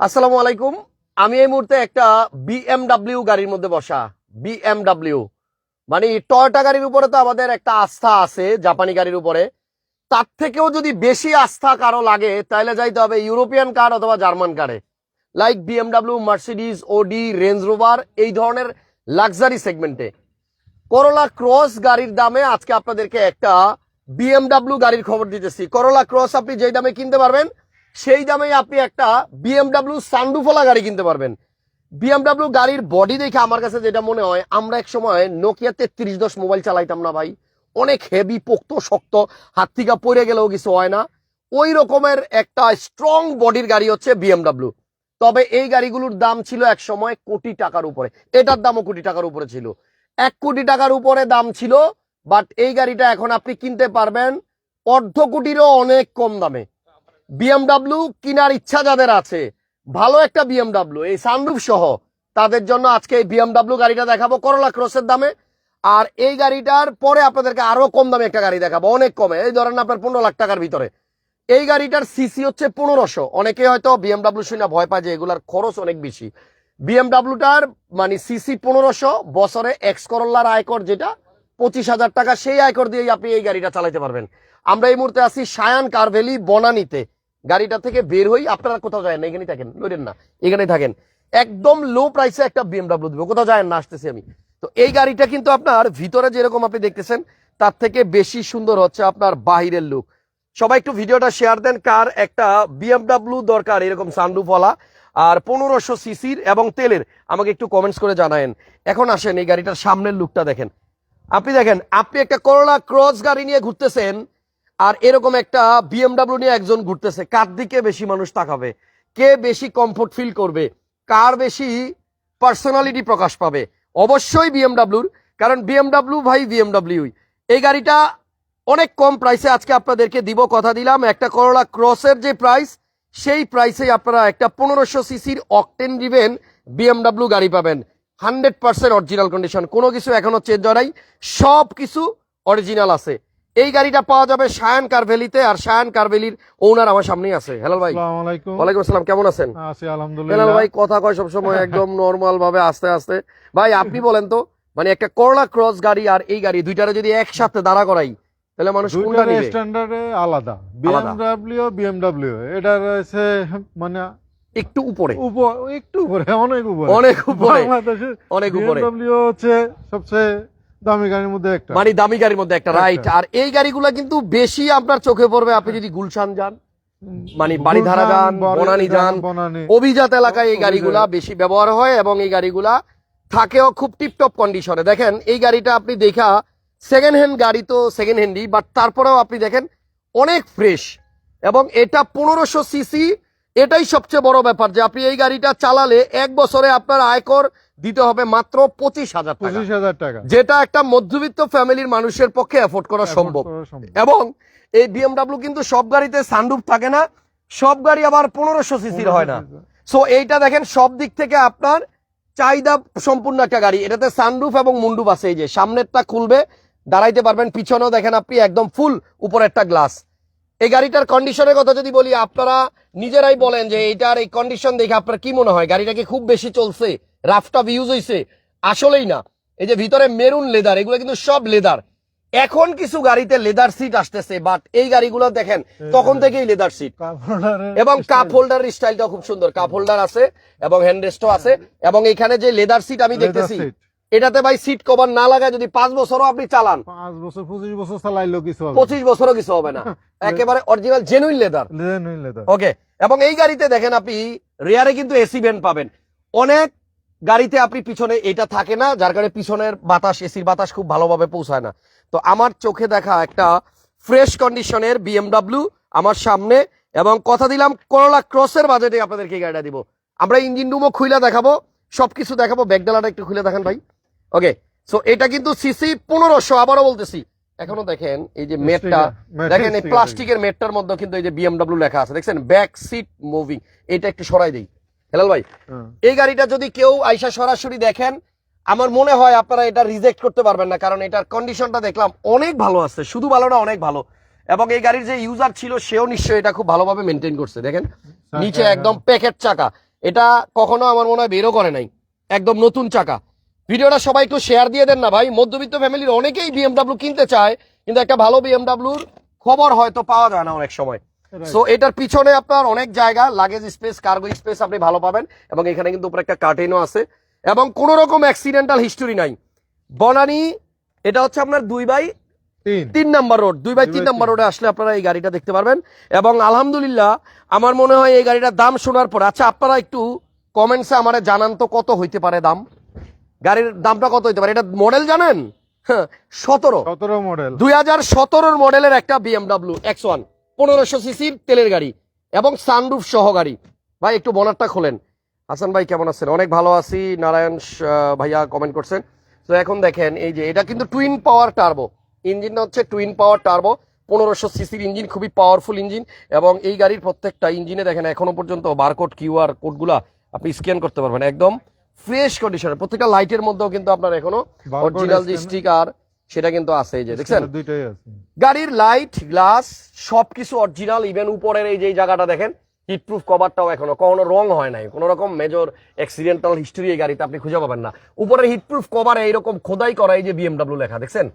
আসসালামু আলাইকুম। আমি এই মুহূর্তে একটা বিএমডাব্লিউ গাড়ির মধ্যে বসা। বিএমডাব্লিউ মানে টয়টা গাড়ির উপরে তো আমাদের একটা আস্থা আছে, জাপানি গাড়ির উপরে। তার থেকেও যদি বেশি আস্থা কারও লাগে তাহলে যাইতে হবে ইউরোপিয়ান কার অথবা জার্মান কারে like BMW Mercedes Audi Range Rover এই ধরনের লাক্সারি সেগমেন্টে করোলা ক্রস গাড়ির দামে আজকে আপনাদেরকে একটা বিএমডাব্লিউ গাড়ির খবর দিতেছি। করোলা ক্রস আপনি যেই দামে কিনতে পারবেন সেই দামে আপনি একটা বিএমডাব্লিউ সানডুফলা গাড়ি কিনতে পারবেন। বিএমডাব্লিউ গাড়ির বডি দেখে আমার কাছে যেটা মনে হয়, আমরা এক সময় নোকিয়া তেত্রিশ দশ মোবাইল চালাইতাম না ভাই। অনেক হেভি পোক্ত, শক্ত, হাত থেকে পড়ে গেলেও কিছু হয় না। ওই রকমের একটা স্ট্রং বডির গাড়ি হচ্ছে বিএমডাব্লিউ তবে এই গাড়িগুলোর দাম ছিল এক সময় কোটি টাকার উপরে। এটার দামও কোটি টাকার উপরে ছিল। এক কোটি টাকার উপরে দাম ছিল বাট এই গাড়িটা এখন আপনি কিনতে পারবেন অর্ধ কোটিরও অনেক কম দামে। বিএমডাব্লিউ কেনার ইচ্ছা যাদের আছে, ভালো একটা বিএমডাব্লিউ এই সানরুফ সহ, তাদের জন্য আজকে এই বিএমডাব্লিউ গাড়িটা দেখাবো করলা ক্রসের দামে। আর এই গাড়িটার পরে আপনাদেরকে আরও কম দামে একটা গাড়ি দেখাবো, অনেক কমে, এই ধরেন আপনার পনেরো লাখ টাকার ভিতরে। এই গাড়িটার সিসি হচ্ছে পনেরোশো। অনেকে হয়তো বিএমডাব্লিউ শুনে ভয় পায় যে এগুলার খরচ অনেক বেশি। বিএমডাব্লিউটার মানে সিসি পনেরোশো, বছরে এক্স করল্লার আয়কর যেটা, পঁচিশ হাজার টাকা, সেই আয়কর দিয়েই আপনি এই গাড়িটা চালাতে পারবেন। আমরা এই মুহূর্তে আছি সায়ান কারভেলি, বনানীতে। গাড়িটা থেকে বের হই, আপনারা কোথাও যায় না, এখানেই থাকেন লইলেন না, এখানেই থাকেন। একদম লো প্রাইসে একটা বিএমডাব্লিউ দেবো, কোথাও যায় না, আসতেছি আমি। তো এই গাড়িটা কিন্তু আপনার ভিতরে যেরকম আপনি দেখতেছেন, তার থেকে বেশি সুন্দর হচ্ছে আপনার বাহিরের লুক সবাই একটু ভিডিওটা শেয়ার দেন, কার একটা বিএমডাব্লিউ দরকার এরকম সানরুফওয়ালা আর পনেরোশো সিসির এবং তেলের, আমাকে একটু কমেন্টস করে জানায়েন। এখন আসেন এই গাড়িটার সামনের লুকটা দেখেন। আপনি দেখেন, আপনি একটা করোলা ক্রস গাড়ি নিয়ে ঘুরতেছেন আর এরকম একটা বিএমডাব্লিউ নিয়ে একজন ঘুরতেছে। কার দিকে বেশি মানুষ তাকাবে? কে বেশি কমফোর্ট ফিল করবে? কার বেশি পার্সোনালিটি প্রকাশ পাবে? অবশ্যই বিএমডাব্লিউর কারণ বিএমডাব্লিউ ভাই বিএমডাব্লিউ এই গাড়িটা অনেক কম প্রাইসে আজকে আপনাদেরকে দিব, কথা দিলাম। একটা করোলা ক্রসের যে প্রাইস সেই প্রাইসে আপনারা একটা পনেরোশো সিসির অকটেন দিবেন বিএমডাব্লিউ গাড়ি পাবেন। হান্ড্রেড পার্সেন্ট অরিজিনাল কন্ডিশন কোনো কিছু এখনও চেঞ্জ হয় নাই। সব কিছু অরিজিনাল আছে। এই গাড়িটা পাওয়া যাবে সায়ান কারভেলিতে আর সায়ান কারভেলির ওনার আমার সামনেই আছে। হেলাল ভাই। আসসালামু আলাইকুম। ওয়ালাইকুম আসসালাম কেমন আছেন? আছি হেলাল ভাই কথা কয় সবসময় একদম নর্মাল ভাবে আস্তে আস্তে। ভাই আপনি বলেন তো মানে একটা করলা ক্রস গাড়ি আর এই গাড়ি দুইটারে যদি একসাথে দাঁড়া করাই তাহলে মানুষ কোনটা নিবে? স্ট্যান্ডার্ডে আলাদা। আলাদা। বিএমডব্লিউ বিএমডব্লিউ এটা রয়েছে মানে একটু উপরে। উপর একটু উপরে অনেক উপরে। অনেক উপরে। অনেক উপরে। বিএমডব্লিউ হচ্ছে সবচেয়ে দামি গাড়ির মধ্যে একটা। মানে দামি গাড়ির মধ্যে একটা রাইট আর এই গাড়িগুলো কিন্তু বেশি আপনার চোখে পড়বে আপনি যদি গুলশান যান মানে বাড়িধারা যান, বনানী যান, অভিজাত এলাকায় এই গাড়িগুলা বেশি ব্যবহার হয় এবং এই গাড়িগুলা থাকেও খুব টিপটপ কন্ডিশনে দেখেন এই গাড়িটা আপনি দেখা সেকেন্ড হ্যান্ড গাড়ি তো সেকেন্ড হ্যান্ডই বাট তারপরেও আপনি দেখেন অনেক ফ্রেশ এবং এটা পনেরোশো সিসি এটাই সবচেয়ে বড় ব্যাপার যে আপনি এই গাড়িটা চালালে এক বছরে আপনার আয়কর দিতে হবে মাত্র পঁচিশ হাজার পঁচিশ হাজার টাকা। যেটা একটা মধ্যবিত্ত ফ্যামিলির মানুষের পক্ষে সম্ভব। করা সম্ভব। এবং এই বিএমডাব্লিউ কিন্তু সব গাড়িতে সানরুফ থাকে না সব গাড়ি আবার পনেরোশো সিসির হয় না। সো এইটা দেখেন সব দিক থেকে আপনার চাহিদা সম্পূর্ণ একটা গাড়ি। এটাতে সানরুফ এবং মুন্ডুপ আছে এই যে সামনেরটা খুলবে দাঁড়াইতে পারবেন পিছনেও দেখেন আপনি একদম ফুল উপরে একটা গ্লাস এই গাড়িটার কন্ডিশনের কথা যদি বলি আপনারা নিজেরাই বলেন যে এইটার এই কন্ডিশন দেখে আপনার কি মনে হয়? গাড়িটা কি খুব বেশি চলছে? রাফটা ইউজ হয়েছে আসলেই না। এই যে ভিতরে মেরুন লেদার এগুলো কিন্তু সব লেদার এখন কিছু গাড়িতে লেদার সিট আসতেছে বাট এই গাড়িগুলো দেখেন তখন থেকেই লেদার সিট এবং কাপ হোল্ডার স্টাইলটাও খুব সুন্দর। কাপ হোল্ডার আছে এবং হ্যান্ডরেস্টও আছে এবং এখানে যে লেদার সিট আমি দেখতেছি এটাতে ভাই সিট কভার না লাগায় যদি পাঁচ বছরও আপনি চালান পাঁচ বছর পঁচিশ বছর চালাইলো কিছু পঁচিশ বছরও কিছু হবে না। একেবারে অরিজিনাল জেনুইন লেদার নই লেদার ওকে এবং এই গাড়িতে দেখেন আপনি রেয়ারে কিন্তু এসি ভেন্ট পাবেন। অনেক গাড়িতে আপনি পিছনে এটা থাকে না যার কারণে পিছনের বাতাস এসির বাতাস খুব ভালোভাবে পৌঁছায় না। তো আমার চোখে দেখা একটা ফ্রেশ কন্ডিশনের বিএমডাব্লিউ আমার সামনে এবং কথা দিলাম করোলা ক্রসের বাজেটে আপনাদেরকে গাড়িটা দিব। আমরা ইঞ্জিন রুমও খুলে দেখাবো সবকিছু দেখাবো ব্যাগডালাটা একটু খুলে দেখান ভাই। ওকে সো এটা কিন্তু সিসি পনেরোশো আবারও বলতেছি। এখনও দেখেন এই যে মেটটা দেখেন এই প্লাস্টিকের মেটটার মধ্যে কিন্তু এই যে বিএমডাব্লিউ লেখা আছে। দেখছেন? ব্যাক সিট মুভিং এটা একটু সরাই দেই। হেলাল ভাই হ্যাঁ। এই গাড়িটা যদি কেউ আইসা সরাসরি দেখেন আমার মনে হয় আপনারা এটা রিজেক্ট করতে পারবেন না কারণ এটার কন্ডিশনটা দেখলাম অনেক ভালো আছে শুধু ভালো না অনেক ভালো। এবং এই গাড়ির যে ইউজার ছিল সেও নিশ্চয়ই এটা খুব ভালোভাবে মেনটেন করছে দেখেন। নিচে একদম প্যাকেট চাকা। এটা কখনো আমার মনে হয় বেরো করে নাই একদম নতুন চাকা। ভিডিওটা সবাই একটু শেয়ার দিয়ে দেন না ভাই মধ্যবিত্ত ফ্যামিলির অনেকেই বিএমডাব্লিউ কিনতে চায় কিন্তু একটা ভালো বিএমডাব্লিউর খবর হয়তো পাওয়া যায় না অনেক সময়. সো এটার পিছনে আপনার অনেক জায়গা লাগেজ স্পেস কার্গো স্পেস আপনি ভালো পাবেন এবং এখানে কিন্তু উপরে একটা কার্টেনও আছে এবং কোনো রকম অ্যাক্সিডেন্টাল হিস্টোরি নাই। বনানি এটা হচ্ছে আপনার দুই বাই তিন। নাম্বার রোড দুই বাই তিন নাম্বার রোডে আসলে আপনারা এই গাড়িটা দেখতে পারবেন এবং আলহামদুলিল্লাহ আমার মনে হয় এই গাড়িটার দাম শোনার পর আচ্ছা আপনারা একটু কমেন্টসে আমার জানান তো কত হইতে পারে দাম? গাড়ির দামটা কত হইতে পারে? এটা মডেল জানেন? হ্যাঁ, সতেরো। সতেরো মডেল দুই হাজার সতেরোর মডেলের একটা বিএমডাব্লিউ এক্স ওয়ান পনেরোশো সিসির তেলের গাড়ি এবং সানরুফ সহ গাড়ি। ভাই একটু বনারটা খোলেন। হাসান ভাই কেমন আছেন? অনেক ভালো আছি। নারায়ণ ভাইয়া কমেন্ট করছেন। তো এখন দেখেন এই যে এটা কিন্তু টুইন পাওয়ার টার্বো ইঞ্জিনটা হচ্ছে টুইন পাওয়ার টার্বো পনেরোশো সিসির ইঞ্জিন খুবই পাওয়ারফুল ইঞ্জিন এবং এই গাড়ির প্রত্যেকটা ইঞ্জিনে দেখেন এখনও পর্যন্ত বারকোড কিউআর কোডগুলা আপনি স্ক্যান করতে পারবেন। একদম ফ্রেশ কন্ডিশনে প্রত্যেকটা লাইটের মধ্যেও কিন্তু আপনার এখনও অরিজিনাল যে স্টিকার সেটা কিন্তু আছে এই যে দেখছেন? দুইটাই আছে। গাড়ির লাইট গ্লাস সবকিছু অরিজিনাল ইভেন উপরের এই যে জায়গাটা দেখেন হিটপ্রুফ কভারটাও এখনও কোনো রং হয় নাই। কোনো রকম মেজর অ্যাক্সিডেন্টাল হিস্টোরি এই গাড়িতে আপনি খুঁজে পাবেন না। উপরের হিটপ্রুফ কভারে এইরকম খোদাই করা এই যে বিএমডাব্লিউ লেখা দেখছেন?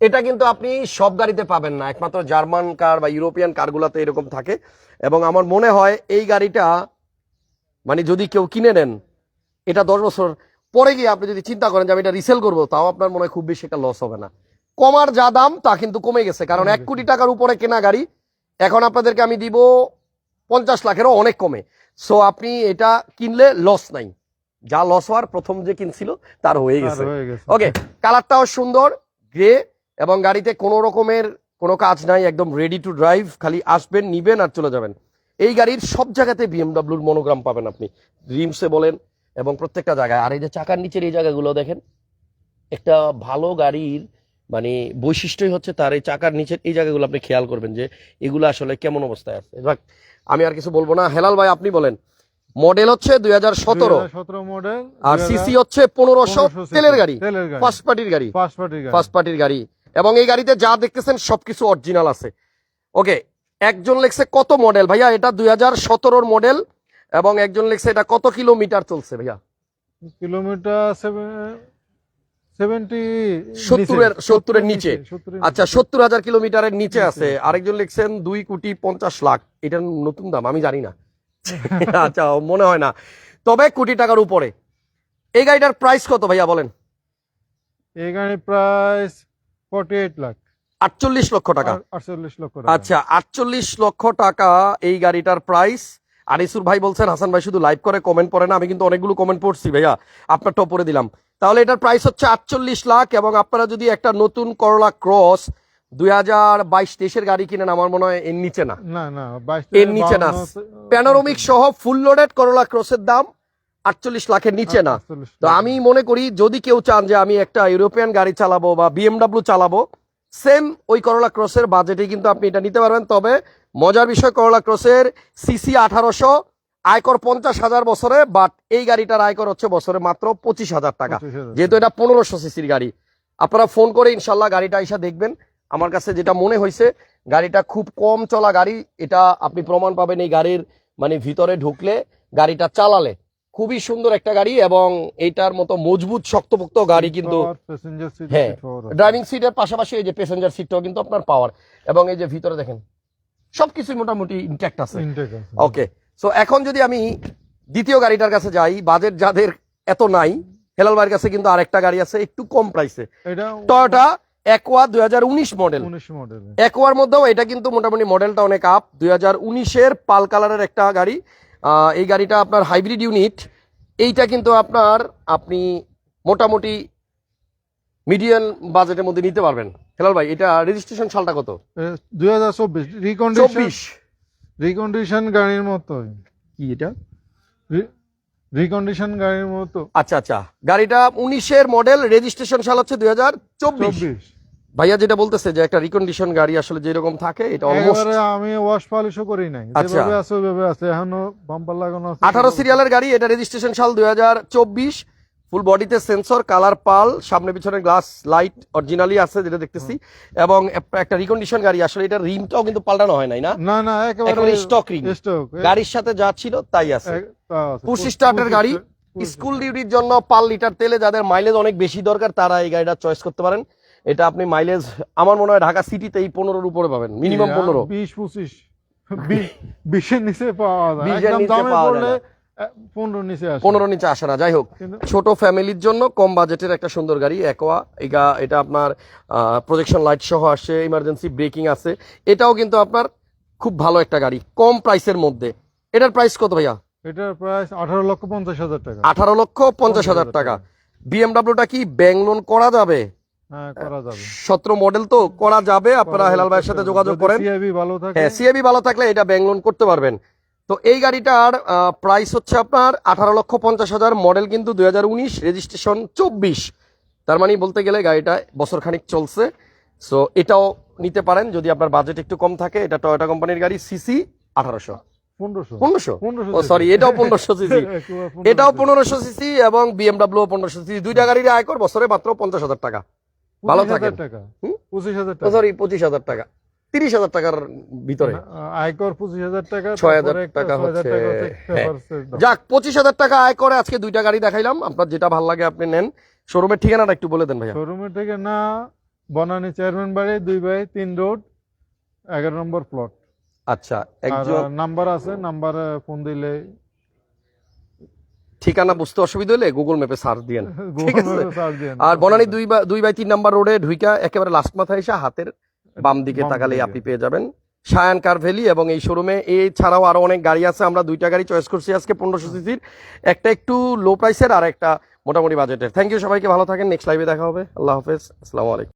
এটা কিন্তু আপনি সব গাড়িতে পাবেন না। একমাত্র জার্মান কার বা ইউরোপিয়ান কারগুলোতে এরকম থাকে। এবং আমার মনে হয় এই গাড়িটা মানে যদি কেউ কিনে নেন এটা দশ বছর পরে গিয়ে আপনি যদি চিন্তা করেন যে আমি এটা রিসেল করব তাও আপনার মনে হয় খুব বেশি একটা লস হবে না। কমার যা দাম তা কিন্তু কমে গেছে। কারণ এক কোটি টাকার উপরে কেনা গাড়ি এখন আপনাদেরকে আমি দিব পঞ্চাশ লাখেরও অনেক কমে। সো আপনি এটা কিনলে লস নাই। যা লস হওয়ার প্রথম যে কিনছিল তার হয়ে গেছে। ওকে কালারটাও সুন্দর গ্রে এবং গাড়িতে কোনো রকমের কোনো কাজ নাই একদম রেডি টু ড্রাইভ খালি আসবেন নিবেন আর চলে যাবেন। এই গাড়ির সব জায়গাতে বিএমডাব্লিউর মনোগ্রাম পাবেন আপনি। রিমসে বলেন এবং প্রত্যেকটা জায়গায়। আর এই যে চাকার নিচের এই জায়গাগুলো দেখেন একটা ভালো গাড়ির মানে বৈশিষ্ট্যই হচ্ছে তার এই চাকার নিচের এই জায়গাগুলো আপনি খেয়াল করবেন যে এগুলো আসলে কেমন অবস্থায় আছে। যাক, আমি আর কিছু বলব না। হেলাল ভাই আপনি বলেন। মডেল হচ্ছে দুই হাজার সতেরো। মডেল আর সিসি হচ্ছে পনেরোশো তেলের গাড়ি। ফার্স্ট পার্টির গাড়ি। ফার্স্ট পার্টির গাড়ি। এবং এই গাড়িতে যা দেখতেছেন সবকিছু অরিজিনাল আছে। ওকে একজন লেখছে কত মডেল ভাইয়া এটা দুই হাজার সতেরোর মডেল এবং একজন লিখছে এটা কত কিলোমিটার চলছে ভাইয়া? কিলোমিটার সত্তরের সত্তরের নিচে। আচ্ছা সত্তর হাজার কিলোমিটারের নিচে আছে। আরেকজন লিখছেন দুই কোটি পঞ্চাশ লাখ। এটার নতুন দাম আমি জানি না। আচ্ছা মনে হয় না। তবে কোটি টাকার উপরে। এই গাড়িটার প্রাইস কত ভাইয়া বলেন? এই গাড়ি প্রাইস ফর্টি এইট লাখ। আটচল্লিশ লক্ষ টাকা। আটচল্লিশ লক্ষ টাকা। আচ্ছা আটচল্লিশ লক্ষ টাকা এই গাড়িটার প্রাইস আনিসুর ভাই বলছেন হাসান ভাই শুধু লাইভ করে কমেন্ট পড়ে না আমি কিন্তু অনেকগুলো কমেন্ট পড়ছি ভাইয়া। আপনার টপ করে দিলাম। তাহলে এটার প্রাইস হচ্ছে আটচল্লিশ লাখ এবং আপনারা যদি একটা নতুন করলা ক্রস দুই হাজার বাইশ তেইশের গাড়ি কিনেন আমার মনে হয় এর নিচে না। এর নিচে না। প্যানোরমিক সহ ফুল লোডেড করলা ক্রসের দাম আটচল্লিশ লাখের নিচে না। তো আমি মনে করি যদি কেউ চান যে আমি একটা ইউরোপিয়ান গাড়ি চালাবো বা বিএমডাব্লিউ চালাবো সেম ওই করলা ক্রসের বাজেটে কিন্তু আপনি এটা নিতে পারবেন। তবে মজার বিষয় করলা ক্রসের সিসি আঠারোশো আয়কর পঞ্চাশ হাজার বছরে বাট এই গাড়িটার আয়কর হচ্ছে বছরে মাত্র পঁচিশ হাজার টাকা। যেহেতু এটা পনেরোশো সিসির গাড়ি। আপনারা ফোন করে ইনশাল্লাহ গাড়িটা এসে দেখবেন। আমার কাছে যেটা মনে হয়েছে গাড়িটা খুব কম চলা গাড়ি। এটা আপনি প্রমাণ পাবেন এই গাড়ির মানে ভিতরে ঢুকলে গাড়িটা চালালে। খুবই সুন্দর একটা গাড়ি এবং এইটার মতো মজবুত শক্তপোক্ত গাড়ি কিন্তু হ্যাঁ ড্রাইভিং সিটের পাশাপাশি এই যে প্যাসেঞ্জার সিটটাও কিন্তু আপনার পাওয়ার। এবং এই যে ভিতরে দেখেন সবকিছুই মোটামুটি ইনট্যাক্ট আছে। ওকে সো এখন যদি আমি দ্বিতীয় গাড়িটার কাছে যাই বাজেট যাদের এত নাই হেলাল ভাইয়ের কাছে কিন্তু আরেকটা গাড়ি আছে একটু কম প্রাইসে টয়োটা একোয়া দুই হাজার উনিশ মডেল একোয়ার মধ্যেও এটা কিন্তু মোটামুটি মডেলটা অনেক আপ দুই হাজার উনিশের পাল কালারের একটা গাড়ি। এই গাড়িটা আপনার হাইব্রিড ইউনিট এইটা কিন্তু আপনার আপনি মোটামুটি মিডিয়াম বাজেটের মধ্যে নিতে পারবেন। হেলাল ভাই এটা রেজিস্ট্রেশন সালটা কত? দুই হাজার চব্বিশ। রিকন্ডিশন রিকন্ডিশন গাড়ির মতো কি এটা? রিকন্ডিশন গাড়ির মতো। আচ্ছা আচ্ছা। গাড়িটা উনিশের মডেল রেজিস্ট্রেশন সাল হচ্ছে দুই হাজার চব্বিশ। ভাইয়া যেটা বলতেছে যে একটা রিকন্ডিশন গাড়ি আসলে যেরকম থাকে এটা অলমোস্ট আমি ওয়াশ পলিশও করি নাই। আচ্ছা। যেভাবে আছে ওইভাবে আছে। এখনও বাম্পার লাগানো আছে। আঠারো সিরিয়ালের গাড়ি এটা রেজিস্ট্রেশন সাল দুই হাজার চব্বিশ। ফুল বডিতে সেন্সর কালার পাল সামনে পিছনে গ্লাস লাইট অরিজিনালি আছে যেটা দেখতেছি। এবং একটা- রিকন্ডিশন গাড়ি আসলে এটা রিমটাও কিন্তু পাল্টানো হয় নাই না? না না একেবারে স্টক রিম। স্টক গাড়ির সাথে যা ছিল তাই আছে। পুশ স্টার্টের গাড়ি স্কুল ডিউটির জন্য পার লিটার তেলে যাদের মাইলেজ অনেক বেশি দরকার তারা এই গাড়িটা চয়েস করতে পারেন। এটা আপনি মাইলেজ আমার মনে হয় ঢাকা সিটিতে এই পনেরোর উপরে পাবেন মিনিমাম পনেরো। বিশ পঁচিশ বিশের নিচে পাওয়া যায় বিশের নিচে পাওয়া যায় পনেরো নিচে আসে। পনেরো নিচে আসে না। যাই হোক ছোট ফ্যামিলির জন্য কম বাজেটের একটা সুন্দর গাড়ি একোয়া এটা এটা আপনার প্রজেকশন লাইট সহ আসে ইমার্জেন্সি ব্রেকিং আছে। এটাও কিন্তু আপনার খুব ভালো একটা গাড়ি কম প্রাইসের মধ্যে। এটার প্রাইস কত ভাইয়া? এটার প্রাইস আঠারো লক্ষ পঞ্চাশ হাজার টাকা। আঠারো লক্ষ পঞ্চাশ হাজার টাকা। বিএমডাব্লিউটা কি ব্যাংক লোন করা যাবে? সতেরো মডেল তো করা যাবে আপনারা হেলাল ভাইয়ের সাথে যোগাযোগ করেন। থাকে। হ্যাঁ সিএবি ভালো থাকলে এটা ব্যাংক লোন করতে পারবেন। তো এই গাড়িটার প্রাইস হচ্ছে আপনার আঠারো লক্ষ পঞ্চাশ হাজার মডেল কিন্তু দুই উনিশ রেজিস্ট্রেশন চব্বিশ। তার মানে বলতে গেলে গাড়িটা বছর খানিক চলছে। সো এটাও নিতে পারেন যদি আপনার বাজেট একটু কম থাকে এটা টয়োটা কোম্পানির গাড়ি সিসি আঠারোশো। পনেরোশো। পনেরোশো? পনেরোশো ও সরি এটাও পনেরোশো সিসি এটাও পনেরোশো সিসি এবং বিএমডাব্লিউ পনেরোশো সিসি দুইটা গাড়ির আয়কর বছরে মাত্র পঞ্চাশ হাজার টাকা। ভালো থাকেন। পঁচিশ হাজার টাকা। সরি পঁচিশ হাজার টাকা। তিরিশ হাজার টাকার ভিতরে। আয়কর পঁচিশ হাজার টাকা ছয় হাজার টাকা হচ্ছে- হ্যাঁ। যাক পঁচিশ হাজার টাকা আয় করে আজকে দুইটা গাড়ি দেখাইলাম। আপনার যেটা ভালো লাগে আপনি নেন। শোরুমের ঠিকানাটা একটু বলে দেন ভাইয়া। শোরুমের থেকে না বনানী চেয়ারম্যান বাড়ি দুই বাই তিন রোড এগারো নম্বর প্লট আচ্ছা একজন নাম্বার আছে নাম্বারে ফোন দিলে ঠিকানা বুঝতে অসুবিধা হলে গুগল ম্যাপে সার্চ দিয়েন ঠিক আছে। আর বনানী দুই বা দুই বাই তিন নাম্বার রোডে ঢুইকা একেবারে লাস্ট মাথায় এসে হাতের বাম দিকে তাকালেই আপনি পেয়ে যাবেন সায়ান কার ভ্যালি এবং এই শোরুমে এই ছাড়াও আরও অনেক গাড়ি আছে আমরা দুইটা গাড়ি চয়েস করছি আজকে পনেরোশো সিসির একটা একটু লো প্রাইসের আর একটা মোটামুটি বাজেটের থ্যাংক ইউ সবাইকে ভালো থাকেন নেক্সট লাইভে দেখা হবে। আল্লাহ হাফেজ আসসালামু আলাইকুম।